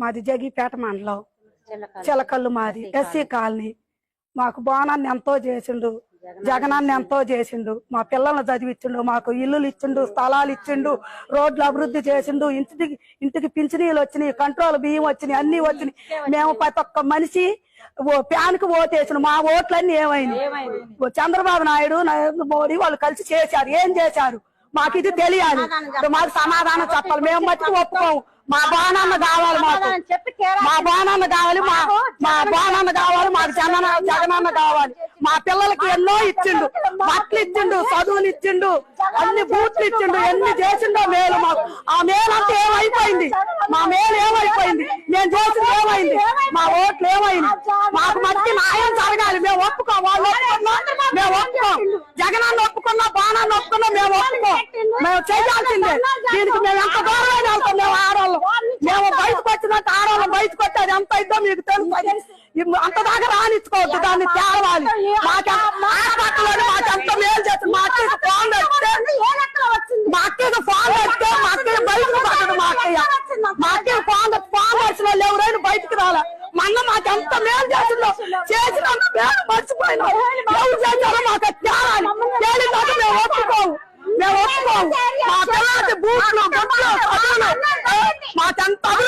మాది జగిపేట మండలం. చిలకల్లు మాది. SC colony. మాకు బోనాన్ని ఎంతో చేసిండు. జగనాన్ని ఎంతో చేసిండు. మా పిల్లల్ని చదివిచ్చిండు. మాకు ఇల్లులు ఇచ్చిండు స్థలాలు ఇచ్చిండు రోడ్లు అభివృద్ధి చేసిండు. ఇంటికి ఇంటికి పింఛనీలు వచ్చినాయి కంట్రోల్ బియ్యం వచ్చినాయి అన్ని వచ్చినాయి. మేము ప్రతి ఒక్క మనిషి ప్యాన్కి ఓటేసిన. మా ఓట్లన్నీ ఏమైంది చంద్రబాబు నాయుడు నరేంద్ర మోడీ వాళ్ళు కలిసి చేశారు. ఏం చేశారు? మాకు ఇది తెలియాలి. మాకు సమాధానం చెప్పాలి. మేము మట్టుకు ఒప్పుకోము. మా బాణాన్న కావాలి మాకు. మా బాణాన్న కావాలి మా మా బాణాన్న కావాలి మాకు జగన జగనన్న కావాలి మా పిల్లలకి ఎన్నో ఇచ్చిండు. బట్టలు ఇచ్చిండు. చదువులు ఇచ్చిండు అన్ని బూట్లు ఇచ్చిండు ఎన్ని చేసిండో మేలు మాకు. ఆ మేలు అంతా ఏమైపోయింది? మా మేలు ఏమైపోయింది? మేము చేసింది ఏమైంది? మా ఓట్లు ఏమైంది? మాకు మట్టి న్యాయం జరగాలి. మేము ఒప్పుకోం వాళ్ళు ఒప్పుకున్నా మేము ఒప్పుకోం. జగనాన్ని ఒప్పుకున్నా బాణాన్ని ఒప్పుకున్నా మేము ఒప్పుకోం. మేము చేయాల్సిందే. దీనికి మేము ఎంత దూరమైన వెళ్తాం మేము ఆడవాళ్ళం మేము బయటకు వచ్చినట్టు ఆడవాళ్ళం బయటకు వచ్చేది ఎంత ఇద్దో మీకు తెలుసు. అంత దాకా రానిచ్చుకోవద్దు. దాన్ని తేవాలి మాకు హాస్పిటల్ మాకు ఎంత మేలు చేస్తుంది మా అక్కకి ఫోన్ పెడితే మా ఫోన్ పెడితే మా అక్కకి బయటకు పడదు మా అక్కయ్య. మా అక్కకి ఫోన్ ఫోన్ వచ్చిన వాళ్ళు ఎవరైనా బయటకు రాలే. మొన్న మాకు ఎంత మేలు చేసిందో చేసినంత మేలు మర్చిపోయినా ఎవరు చేశారో మాకు తేవాలి తేలినాక మేము ఒప్పుకోము మేము ఒప్పుకోము మా పిల్లలకి బూట్లు మాకెంత